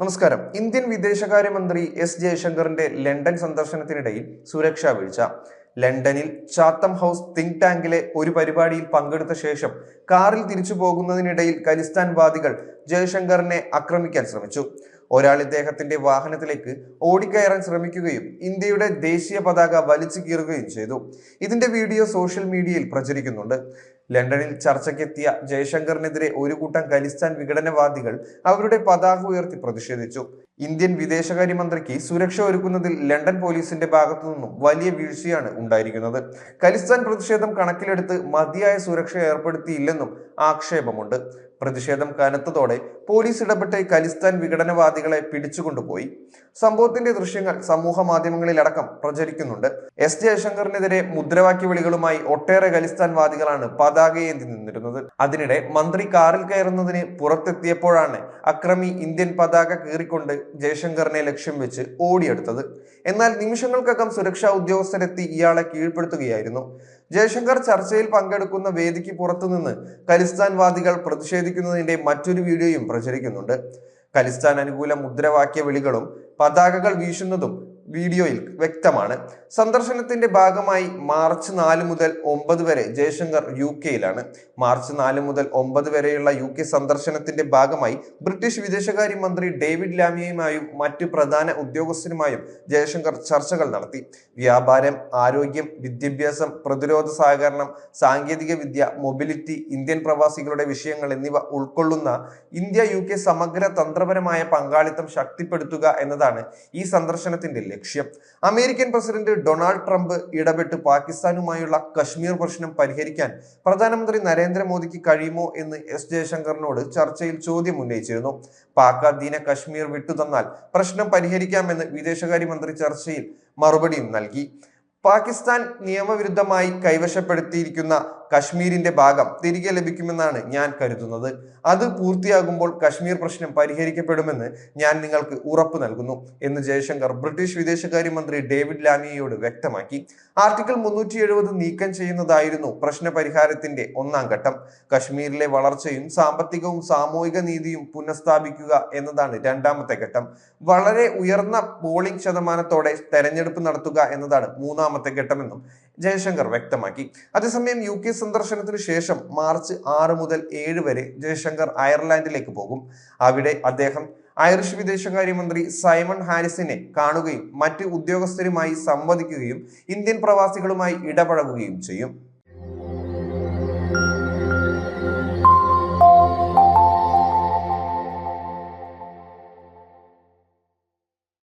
നമസ്കാരം. ഇന്ത്യൻ വിദേശകാര്യമന്ത്രി S ജയശങ്കറിന്റെ London സന്ദർശനത്തിനിടയിൽ സുരക്ഷാ വീഴ്ച. ലണ്ടനിൽ ചാത്തം ഹൗസ് തിങ്ക് ടാങ്കിലെ ഒരു പരിപാടിയിൽ പങ്കെടുത്ത ശേഷം കാറിൽ തിരിച്ചു പോകുന്നതിനിടയിൽ ഖലിസ്ഥാൻ വാദികൾ ജയശങ്കറിനെ ആക്രമിക്കാൻ ശ്രമിച്ചു. ഒരാൾ ഇദ്ദേഹത്തിന്റെ വാഹനത്തിലേക്ക് ഓടിക്കയറാൻ ശ്രമിക്കുകയും ഇന്ത്യയുടെ ദേശീയ പതാക വലിച്ചു കീറുകയും ചെയ്തു. ഇതിന്റെ വീഡിയോ സോഷ്യൽ മീഡിയയിൽ പ്രചരിക്കുന്നുണ്ട്. ലണ്ടനിൽ ചർച്ചയ്ക്കെത്തിയ ജയശങ്കറിനെതിരെ ഒരു കൂട്ടം ഖലിസ്ഥാൻ വിഘടനവാദികൾ അവരുടെ പതാക ഉയർത്തി പ്രതിഷേധിച്ചു. ഇന്ത്യൻ വിദേശകാര്യമന്ത്രിക്ക് സുരക്ഷ ഒരുക്കുന്നതിൽ ലണ്ടൻ പോലീസിന്റെ ഭാഗത്തു നിന്നും വലിയ വീഴ്ചയാണ് ഉണ്ടായിരിക്കുന്നത്. ഖലിസ്ഥാൻ പ്രതിഷേധം കണക്കിലെടുത്ത് മതിയായ സുരക്ഷ ഏർപ്പെടുത്തിയില്ലെന്നും ആക്ഷേപമുണ്ട്. പ്രതിഷേധം കനത്തതോടെ പോലീസ് ഇടപെട്ട് ഖലിസ്ഥാൻ വിഘടനവാദികളെ പിടിച്ചുകൊണ്ടുപോയി. സംഭവത്തിന്റെ ദൃശ്യങ്ങൾ സമൂഹ മാധ്യമങ്ങളിലടക്കം പ്രചരിക്കുന്നുണ്ട്. എസ്. ജയശങ്കറിനെതിരെ മുദ്രാവാക്യ വിളികളുമായി ഒട്ടേറെ ഖലിസ്ഥാൻ വാദികളാണ് പതാകയേന്തി നിന്നിരുന്നത്. അതിനിടെ മന്ത്രി കാറിൽ കയറുന്നതിന് പുറത്തെത്തിയപ്പോഴാണ് അക്രമി ഇന്ത്യൻ പതാക കീറിക്കൊണ്ട് ജയശങ്കറിനെ ലക്ഷ്യം വെച്ച് ഓടിയെടുത്തത്. എന്നാൽ നിമിഷങ്ങൾക്കകം സുരക്ഷാ ഉദ്യോഗസ്ഥരെത്തി ഇയാളെ കീഴ്പ്പെടുത്തുകയായിരുന്നു. ജയശങ്കർ ചർച്ചയിൽ പങ്കെടുക്കുന്ന വേദിക്ക് പുറത്തുനിന്ന് ഖലിസ്ഥാൻ വാദികൾ പ്രതിഷേധിക്കുന്നതിന്റെ മറ്റൊരു വീഡിയോയും പ്രചരിക്കുന്നുണ്ട്. ഖലിസ്ഥാൻ അനുകൂല മുദ്രാവാക്യ വിളികളും പതാകകൾ വീശുന്നതും വീഡിയോയിൽ വ്യക്തമാണ്. സന്ദർശനത്തിന്റെ ഭാഗമായി മാർച്ച് നാല് മുതൽ ഒമ്പത് വരെ ജയശങ്കർ യു കെയിലാണ് മാർച്ച് നാല് മുതൽ ഒമ്പത് വരെയുള്ള യു കെ സന്ദർശനത്തിന്റെ ഭാഗമായി ബ്രിട്ടീഷ് വിദേശകാര്യ മന്ത്രി ഡേവിഡ് ലാമിയയുമായും മറ്റ് പ്രധാന ഉദ്യോഗസ്ഥരുമായും ജയശങ്കർ ചർച്ചകൾ നടത്തി. വ്യാപാരം ആരോഗ്യം വിദ്യാഭ്യാസം പ്രതിരോധ സഹകരണം സാങ്കേതിക വിദ്യ മൊബിലിറ്റി ഇന്ത്യൻ പ്രവാസികളുടെ വിഷയങ്ങൾ എന്നിവ ഉൾക്കൊള്ളുന്ന ഇന്ത്യ യു കെ സമഗ്ര തന്ത്രപരമായ പങ്കാളിത്തം ശക്തിപ്പെടുത്തുക എന്നതാണ് ഈ സന്ദർശനത്തിന്റെ ലക്ഷ്യം. അമേരിക്കൻ പ്രസിഡന്റ് ഡൊണാൾഡ് ട്രംപ് ഇടപെട്ട് പാകിസ്ഥാനുമായുള്ള കശ്മീർ പ്രശ്നം പരിഹരിക്കാൻ പ്രധാനമന്ത്രി നരേന്ദ്രമോദിക്ക് കഴിയുമോ എന്ന് എസ് ജയശങ്കറിനോട് ചർച്ചയിൽ ചോദ്യം ഉന്നയിച്ചിരുന്നു. പാക് അധീന കശ്മീർ വിട്ടുതന്നാൽ പ്രശ്നം പരിഹരിക്കാമെന്ന് വിദേശകാര്യമന്ത്രി ചർച്ചയിൽ മറുപടിയും നൽകി. പാകിസ്ഥാൻ നിയമവിരുദ്ധമായി കൈവശപ്പെടുത്തിയിരിക്കുന്ന കശ്മീരിന്റെ ഭാഗം തിരികെ ലഭിക്കുമെന്നാണ് ഞാൻ കരുതുന്നത്. അത് പൂർത്തിയാകുമ്പോൾ കശ്മീർ പ്രശ്നം പരിഹരിക്കപ്പെടുമെന്ന് ഞാൻ നിങ്ങൾക്ക് ഉറപ്പ് നൽകുന്നു എന്ന് ജയശങ്കർ ബ്രിട്ടീഷ് വിദേശകാര്യമന്ത്രി ഡേവിഡ് ലാമിയയോട് വ്യക്തമാക്കി. ആർട്ടിക്കിൾ മുന്നൂറ്റി എഴുപത് നീക്കം ചെയ്യുന്നതായിരുന്നു പ്രശ്ന പരിഹാരത്തിന്റെ ഒന്നാം ഘട്ടം. കശ്മീരിലെ വളർച്ചയും സാമ്പത്തികവും സാമൂഹിക നീതിയും പുനഃസ്ഥാപിക്കുക എന്നതാണ് രണ്ടാമത്തെ ഘട്ടം. വളരെ ഉയർന്ന പോളിംഗ് ശതമാനത്തോടെ തെരഞ്ഞെടുപ്പ് നടത്തുക എന്നതാണ് മൂന്നാമത്തെ ഘട്ടമെന്നും ജയശങ്കർ വ്യക്തമാക്കി. അതേസമയം യു കെ സന്ദർശനത്തിന് ശേഷം മാർച്ച് ആറ് മുതൽ ഏഴ് വരെ ജയശങ്കർ അയർലാൻഡിലേക്ക് പോകും. അവിടെ അദ്ദേഹം ഐറിഷ് വിദേശകാര്യമന്ത്രി സൈമൺ ഹാരിസിനെ കാണുകയും മറ്റ് ഉദ്യോഗസ്ഥരുമായി സംവദിക്കുകയും ഇന്ത്യൻ പ്രവാസികളുമായി ഇടപഴകുകയും ചെയ്യും.